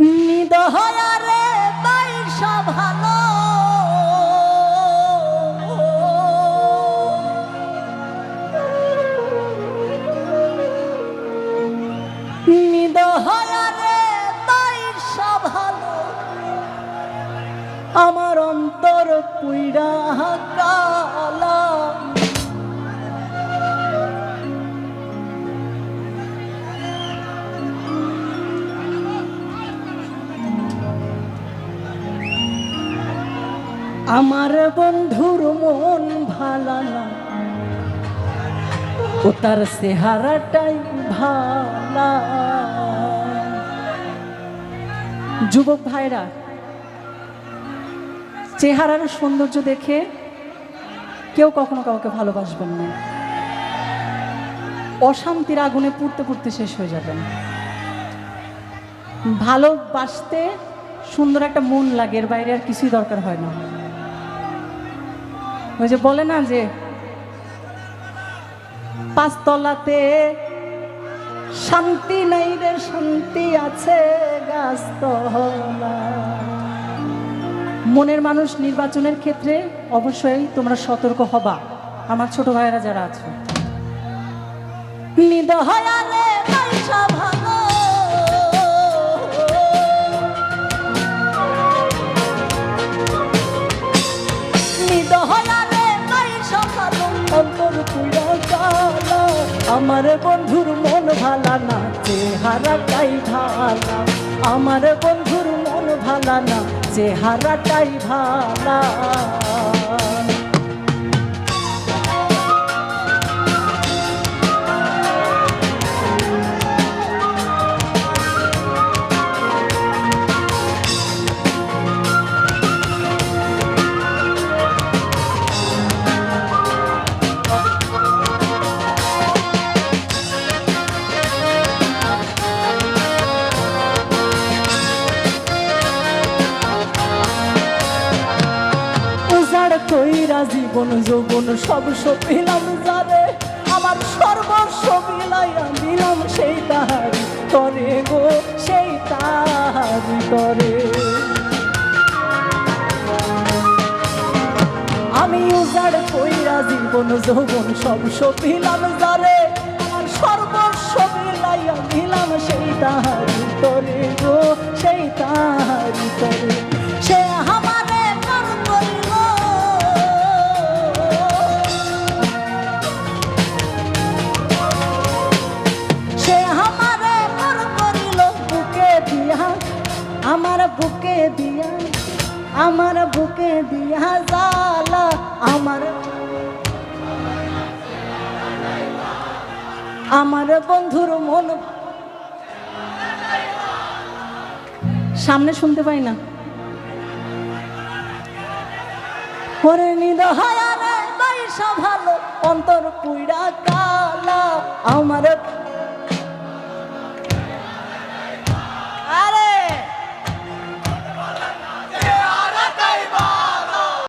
নিদহয়ারে বাইসা ভালো। নিদহয়ারে বাইসা ভালো। আমার পুইরা কালা। আমার বন্ধুর মন ভালা না ও তার চেহারাটাই ভালা। যুবক ভাইরা চেহারার সৌন্দর্য দেখে কেউ কখনো কাউকে ভালোবাসবেন না। অশান্তির আগুনে পুড়তে পুড়তে শেষ হয়ে যাবেন। ভালোবাসতে সুন্দর একটা মন লাগে, এর বাইরে আর কিছুই দরকার হয় না। ওই যে বলে না যে, পাঁচতলাতে শান্তি নাই রে, শান্তি আছে গাছতলা মনের মানুষ নির্বাচনের ক্ষেত্রে অবশ্যই তোমরা সতর্ক হবা। আমার ছোট ভাইয়েরা যারা আছে। আমার বন্ধুর মন ভালা না, চেহারাটাই ভালা। আমার বন্ধুর মন ভালা না চেহারাটাই ভালা জীবন, যৌবন, সব সপিলাম যারে। আমার সর্বস্ব বিলাইয়া দিলাম সেই তাহারি তরে গো, সেই তাহারি তরে আমি উজাড় কইরা জীবন, যৌবন, সব সপিলাম যারে। আমার সর্বস্ব বিলাইয়া দিলাম সেই তাহারি তরে গো, সেই তাহারি তরে আমার বুকে দিয়া, আমার বুকে দিয়া জালা আমার আমার বন্ধুর মন সামনে শুনতে পাই না। ওরে নিদহায়ারে বাইসা ভালো অন্তর পুইড়া কালা, আমার